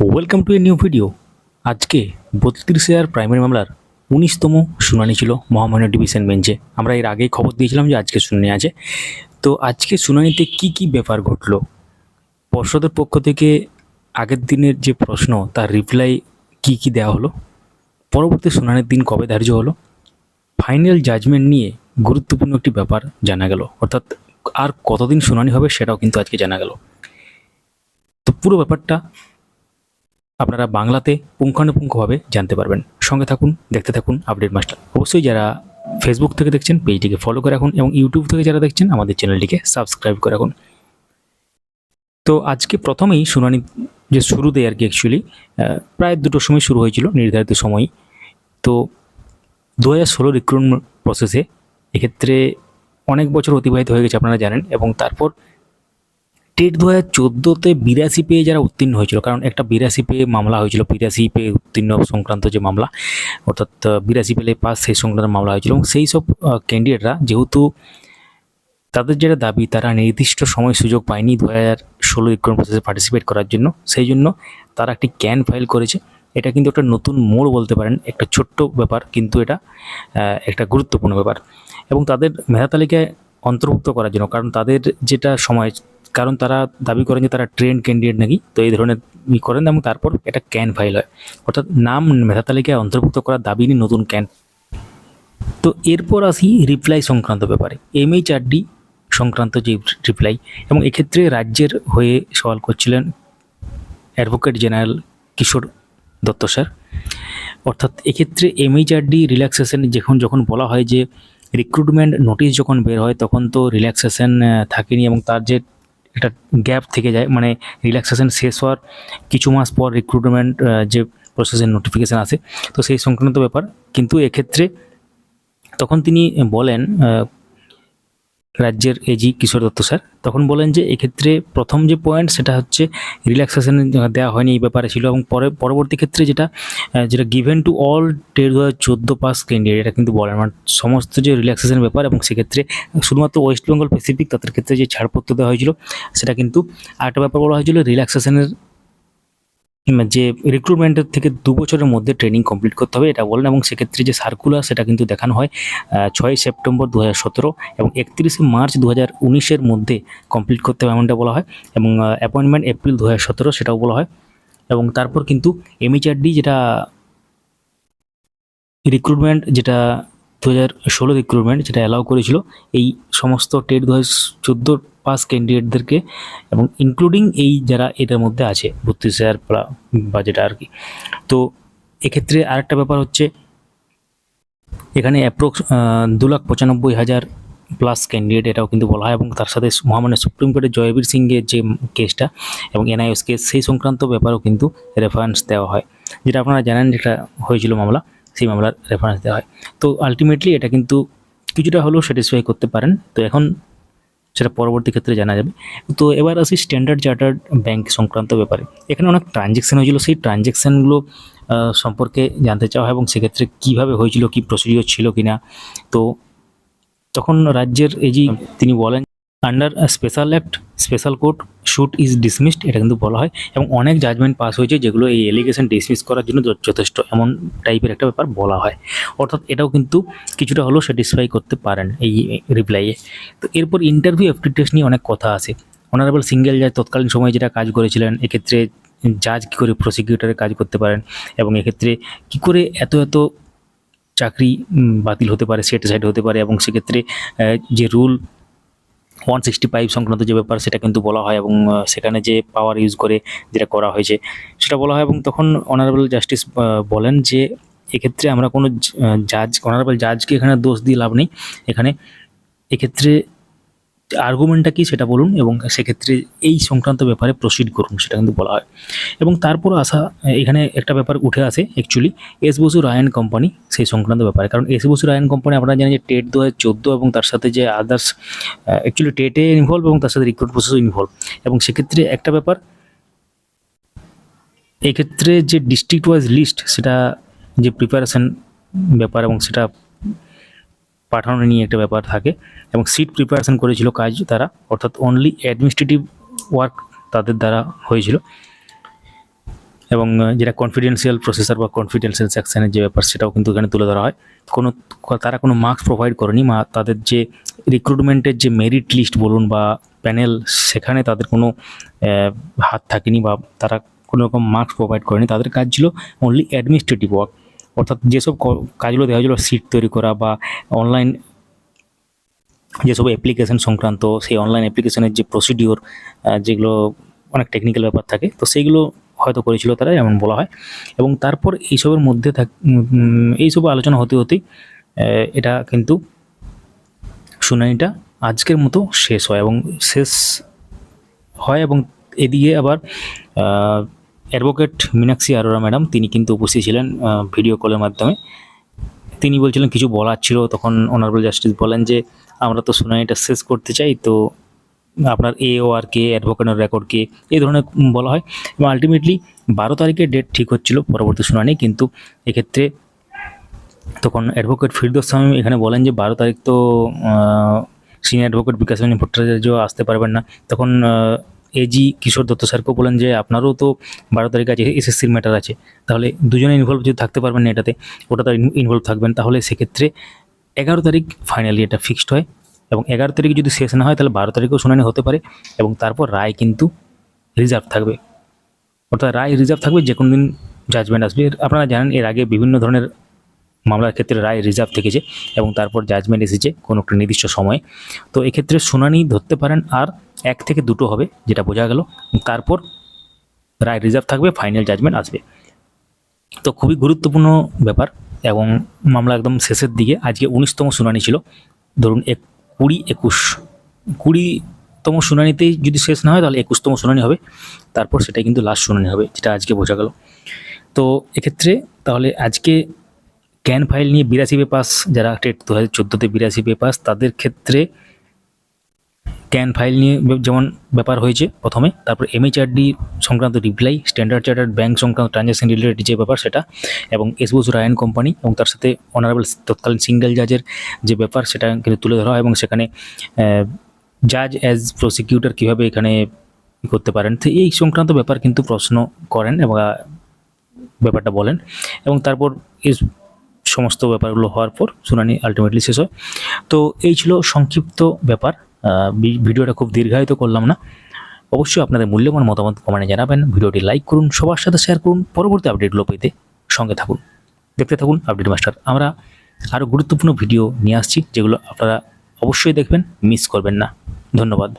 Welcome to a new video আজকে বত্রিশ হাজার প্রাইমারি মামলার উনিশতম শুনানি ছিল মহামান্য ডিভিশন বেঞ্চে। আমরা এর আগেই খবর দিয়েছিলাম যে আজকে শুনানি আছে। তো আজকে শুনানিতে কি কি ব্যাপার ঘটলো? পর্ষদের পক্ষ থেকে আগের দিনের যে প্রশ্ন, তার রিপ্লাই কি কি দেওয়া হলো? পরবর্তী শুনানির দিন কবে ধার্য হলো? ফাইনাল জাজমেন্ট নিয়ে গুরুত্বপূর্ণ একটি ব্যাপার জানা গেল। অর্থাৎ আর কতদিন শুনানি হবে সেটাও কিন্তু আজকে জানা গেল। তো পুরো ব্যাপারটা আপনারা বাংলাতে পুঙ্খানুপুঙ্খভাবে জানতে পারবেন। সঙ্গে থাকুন, দেখতে থাকুন আপডেট মাস্টার অবশ্যই যারা ফেসবুক থেকে দেখছেন, পেজটিকে ফলো করে রাখুন এবং ইউটিউব থেকে যারা দেখছেন, আমাদের চ্যানেলটিকে সাবস্ক্রাইব করে রাখুন। তো আজকে প্রথমেই শুনানি যে শুরুতে আর কি অ্যাকচুয়ালি প্রায় দুটোর সময় শুরু হয়েছিল নির্ধারিত সময়। তো দু হাজার ষোলো রিক্রুটমেন্ট প্রসেসে এক্ষেত্রে অনেক বছর অতিবাহিত হয়ে গেছে, আপনারা জানেন, এবং তারপর টেট দু হাজার চোদ্দোতে বিরাশি পেয়ে যারা উত্তীর্ণ হয়েছিল, কারণ একটা বিরাশি পেয়ে মামলা হয়েছিল, বিরাশি পেয়ে উত্তীর্ণ সংক্রান্ত যে মামলা, অর্থাৎ বিরাশি পেলে পাস সেই সংক্রান্ত মামলা হয়েছিল। এবং সেই সব ক্যান্ডিডেটরা যেহেতু তাদের যেটা দাবি, তারা নির্দিষ্ট সময় সুযোগ পায়নি দু হাজার ষোলো রিক্রুটমেন্ট প্রসেসে পার্টিসিপেট করার জন্য। সেই জন্য তারা একটি ক্যান ফাইল করেছে। এটা কিন্তু একটা নতুন মোড় বলতে পারেন, একটা ছোট্ট ব্যাপার, কিন্তু এটা একটা গুরুত্বপূর্ণ ব্যাপার। এবং তাদের মেধা তালিকায় অন্তর্ভুক্ত করার জন্য, কারণ তাদের যেটা সময় কারণ তারা দাবি করেন যে তারা ট্রেন ক্যান্ডিডেট নাকি, তো এই ধরনের ই করেন এবং তারপর এটা ক্যান ফাইল হয়। অর্থাৎ নাম মেধা তালিকায় অন্তর্ভুক্ত করার দাবি নিয়ে নতুন ক্যান। তো এরপর আসি রিপ্লাই সংক্রান্ত ব্যাপারে। এমএইচআরডি সংক্রান্ত যে রিপ্লাই এবং এক্ষেত্রে রাজ্যের হয়ে সওয়াল করছিলেন advocate general Kishore Dutta sir. অর্থাৎ এক্ষেত্রে এমএইচআরডি রিল্যাক্সেশন যখন যখন বলা হয় যে রিক্রুটমেন্ট নোটিশ যখন বের হয়, তখন তো রিল্যাক্সেশন থাকেনি এবং তার যে একটা গ্যাপ থেকে যায় মানে রিল্যাক্সেশন শেষ হওয়ার কিছু মাস পর রিক্রুটমেন্ট যে প্রসেসের নোটিফিকেশান আসে, তো সেই সংক্রান্ত ব্যাপার। কিন্তু এক্ষেত্রে তখন তিনি বলেন রাজ্যের এজি কিশোর দত্ত স্যার, তখন বলেন যে এক্ষেত্রে প্রথম যে পয়েন্ট সেটা হচ্ছে রিল্যাক্সেশন দেওয়া হয়নি এই ব্যাপারে ছিল এবং পরে, পরবর্তী ক্ষেত্রে যেটা যেটা গিভেন টু অল টেট দু হাজার চোদ্দ পাস ক্যান্ডিডেট এটা কিন্তু বলেন। মানে সমস্ত যে রিল্যাক্সেশন ব্যাপার এবং সেক্ষেত্রে শুধুমাত্র ওয়েস্ট বেঙ্গল স্পেসিফিক তাদের ক্ষেত্রে যে ছাড়পত্র দেওয়া হয়েছিল, সেটা কিন্তু আরেকটা ব্যাপার বলা হয়েছিল রিল্যাক্সেশনের যে রিক্রুটমেন্টের থেকে দু বছরের মধ্যে ট্রেনিং কমপ্লিট করতে হবে, এটা বলেন। এবং সেক্ষেত্রে যে সার্কুলার সেটা কিন্তু দেখানো হয় ছয় সেপ্টেম্বর দু হাজার সতেরো এবং একত্রিশে মার্চ দু হাজার মধ্যে কমপ্লিট করতে হবে এমনটা বলা হয়। এবং অ্যাপয়েন্টমেন্ট এপ্রিল দু হাজার সতেরো সেটাও বলা হয়। এবং তারপর কিন্তু এমএইচআরডি যেটা রিক্রুটমেন্ট যেটা দু হাজার ষোলো রিক্রুটমেন্ট যেটা অ্যালাউ করেছিল, এই সমস্ত টেট দু হাজার চোদ্দ পাস ক্যান্ডিডেটদেরকে এবং ইনক্লুডিং এই যারা এটার মধ্যে আছে, বত্রিশ হাজার বা যেটা আর কি। তো এক্ষেত্রে আরেকটা ব্যাপার হচ্ছে, এখানে অ্যাপ্রক্স দু লাখ পঁচানব্বই হাজার প্লাস ক্যান্ডিডেট এটাও কিন্তু বলা হয় এবং তার সাথে মহামান্য সুপ্রিম কোর্টের জয়বীর সিংয়ের যে কেসটা এবং এনআইএস কেস সেই সংক্রান্ত ব্যাপারেও কিন্তু রেফারেন্স দেওয়া হয়। যেটা আপনারা জানেন যেটা হয়েছিল মামলা, সেই মামলার রেফারেন্স দেওয়া হয়। তো আলটিমেটলি এটা কিন্তু কিছুটা হলেও স্যাটিসফাই করতে পারেন। তো এখন সেটা পরবর্তী ক্ষেত্রে জানা যাবে। তো এবার আসি স্ট্যান্ডার্ড চার্টার্ড ব্যাংক সংক্রান্ত ব্যাপারে। এখানে অনেক ট্রানজ্যাকশন হয়েছিল। সেই ট্রানজ্যাকশানগুলো সম্পর্কে জানতে চাওয়া হয় এবং সেক্ষেত্রে কীভাবে হয়েছিল, কী প্রসিডিওর ছিল কি না তো তখন রাজ্যের এই যে তিনি বলেন under special act special court suit is dismissed এটা কিন্তু বলা হয়, এবং অনেক জাজমেন্ট পাস হয়েছে যেগুলো এই এলিগেশন ডিসমিস করার জন্য যথেষ্ট, এমন টাইপের একটা ব্যাপার বলা হয়। অর্থাৎ এটাও কিন্তু কিছুটা হলেও স্যাটিসফাই করতে পারেন এই রিপ্লাইয়ে তো এরপর ইন্টারভিউ অ্যাপ্টিটিউড নিয়ে অনেক কথা আছে। অনারেবল সিঙ্গেল জাজ তৎকালীন সময়ে যেটা কাজ করেছিলেন, এক্ষেত্রে জাজ কী করে প্রসিকিউটরে কাজ করতে পারেন, এবং এক্ষেত্রে কী করে এত এত চাকরি বাতিল হতে পারে সেট সাইড হতে পারে, এবং সেক্ষেত্রে যে রুল ওয়ান সিক্সটি ফাইভ সংক্রান্ত যে ব্যাপার সেটা কিন্তু বলা হয় এবং সেখানে যে পাওয়ার ইউজ করে যেটা করা হয়েছে, সেটা বলা হয় এবং তখন অনারেবল জাস্টিস বলেন যে এক্ষেত্রে আমরা কোনো জাজ অনারেবল জাজকে এখানে দোষ দিয়ে লাভ নেই। এখানে এক্ষেত্রে আর্গুমেন্টটা কি সেটা বলুন এবং সেক্ষেত্রে এই সংক্রান্ত ব্যাপারে প্রসিড করুন, সেটা কিন্তু বলা হয়। এবং তারপর আসা এখানে একটা ব্যাপার উঠে আসে actually S Basu rayon company সেই সংক্রান্ত ব্যাপারে। কারণ এস বসু রায়ন কোম্পানি আপনারা জানেন যে টেট দু হাজার চোদ্দ এবং তার সাথে যে আদার্স অ্যাকচুয়ালি টেটে ইনভলভ এবং তার সাথে রিক্রুট প্রসেসও ইনভলভ এবং সেক্ষেত্রে একটা ব্যাপার, এক্ষেত্রে যে ডিস্ট্রিক্ট ওয়াইজ লিস্ট সেটা যে প্রিপারেশন ব্যাপার এবং সেটা পাঠানো নিয়ে একটা ব্যাপার থাকে এবং সিট প্রিপারেশন করেছিল কাজ তারা, অর্থাৎ অনলি অ্যাডমিনিস্ট্রেটিভ ওয়ার্ক তাদের দ্বারা হয়েছিল। এবং যেটা কনফিডেন্সিয়াল প্রসেসর বা কনফিডেন্সিয়াল সেকশানের যে ব্যাপার সেটাও কিন্তু এখানে তুলে ধরা হয়। কোনো, তারা কোনো মার্কস প্রোভাইড করেনি, মা, তাদের যে রিক্রুটমেন্টের যে মেরিট লিস্ট বলুন বা প্যানেল সেখানে তাদের কোনো হাত থাকেনি বা তারা কোনো রকম মার্কস প্রোভাইড করেনি। তাদের কাজ ছিল অনলি অ্যাডমিনিস্ট্রেটিভ ওয়ার্ক অর্থাৎ যেসব কাজগুলো দেওয়া হয়েছিল সিট তৈরি করা বা অনলাইন যেসব অ্যাপ্লিকেশন সংক্রান্ত, সেই অনলাইন অ্যাপ্লিকেশনের যে প্রসিডিওর যেগুলো অনেক টেকনিক্যাল ব্যাপার থাকে, তো সেইগুলো হয়তো করেছিল তারা, এমন বলা হয়। এবং তারপর এইসবের মধ্যে থাক এইসব আলোচনা হতে হতেই এটা কিন্তু শুনানিটা আজকের মতো শেষ হয় এবং শেষ হয় এবং এদিকে আবার অ্যাডভোকেট মীনাক্ষী আরোরা ম্যাডাম, তিনি কিন্তু উপস্থিত ছিলেন ভিডিও কলের মাধ্যমে। তিনি বলছিলেন, কিছু বলার ছিল। তখন অনারেবল জাস্টিস বলেন যে, আমরা তো শুনানিটা শেষ করতে চাই, তো আপনার এ ও আর কে অ্যাডভোকেটের রেকর্ড কে এই ধরনের বলা হয়। এবং আলটিমেটলি বারো তারিখে ডেট ঠিক হচ্ছিল পরবর্তী শুনানি, কিন্তু এক্ষেত্রে তখন অ্যাডভোকেট ফিরদোস স্বামী এখানে বলেন যে, বারো তারিখ তো সিনিয়র অ্যাডভোকেট বিকাশ ভট্টাচার্য আসতে পারবেন না। তখন এজি কিশোর দত্ত স্যারকেও বলেন যে আপনারও তো বারো তারিখ আছে এসএসসির ম্যাটার আছে। তাহলে দুজনে ইনভলভ যদি থাকতে পারবেন না এটাতে, ওটা তো ইনভলভ থাকবেন। তাহলে সেক্ষেত্রে এগারো তারিখ ফাইনালি এটা ফিক্সড হয় এবং এগারো তারিখ যদি শেষ না হয়, তাহলে বারো তারিখেও শুনানি হতে পারে এবং তারপর রায় কিন্তু রিজার্ভ থাকবে। অর্থাৎ রায় রিজার্ভ থাকবে যে কোনো দিন জাজমেন্ট আসবে। আপনারা জানেন, এর আগে বিভিন্ন ধরনের মামলার ক্ষেত্রে রায় রিজার্ভ থেকেছে এবং তারপর জাজমেন্ট এসেছে কোনো একটা নির্দিষ্ট সময়ে। তো এক্ষেত্রে শুনানি ধরতে পারেন আর এক থেকে দুটো হবে, যেটা বোঝা গেল। তারপর রায় রিজার্ভ থাকবে ফাইনাল জাজমেন্ট আসবে। তো খুবই গুরুত্বপূর্ণ ব্যাপার এবং মামলা একদম শেষের দিকে। আজকে উনিশতম শুনানি ছিল। ধরুন এক কুড়ি একুশ। কুড়িতম শুনানিতেই যদি শেষ না হয়, তাহলে একুশতম শুনানি হবে। তারপর সেটাই কিন্তু লাস্ট শুনানি হবে, যেটা আজকে বোঝা গেল। তো এক্ষেত্রে তাহলে আজকে ক্যান ফাইল নিয়ে বিরাশি পেপাস যারা টেট দু হাজার চোদ্দোতে বিরাশি পেপাস তাদের ক্ষেত্রে ক্যান ফাইল নিয়ে যেমন ব্যাপার হয়েছে প্রথমে, তারপর এমএইচআরডি সংক্রান্ত রিপ্লাই স্ট্যান্ডার্ড চার্টার্ড ব্যাংক সংক্রান্ত ট্রানজ্যাকশন রিলেটেড যে ব্যাপার সেটা, এবং এসবোস রায়ন কোম্পানি এবং তার সাথে অনারেবল তৎকালীন সিঙ্গেল জাজের যে ব্যাপার সেটা কিন্তু তুলে ধরা হয়, এবং সেখানে জাজ অ্যাজ প্রসিকিউটর কীভাবে এখানে করতে পারেন। তো এই সংক্রান্ত ব্যাপার কিন্তু প্রশ্ন করেন এবং ব্যাপারটা বলেন। এবং তারপর সমস্ত ব্যাপারগুলো হওয়ার পর শুনানি আলটিমেটলি শেষ হয়। তো এই ছিল সংক্ষিপ্ত ব্যাপার। ভিডিওটা খুব দীর্ঘায়িত করলাম না। অবশ্যই আপনাদের মূল্যবান মতামত কমেন্টে জানাবেন। ভিডিওটি লাইক করুন, সবার সাথে শেয়ার করুন, পরবর্তী আপডেটগুলো পেতে সঙ্গে থাকুন। দেখতে থাকুন আপডেট মাস্টার আমরা আরও গুরুত্বপূর্ণ ভিডিও নিয়ে আসছি, যেগুলো আপনারা অবশ্যই দেখবেন মিস করবেন না। ধন্যবাদ।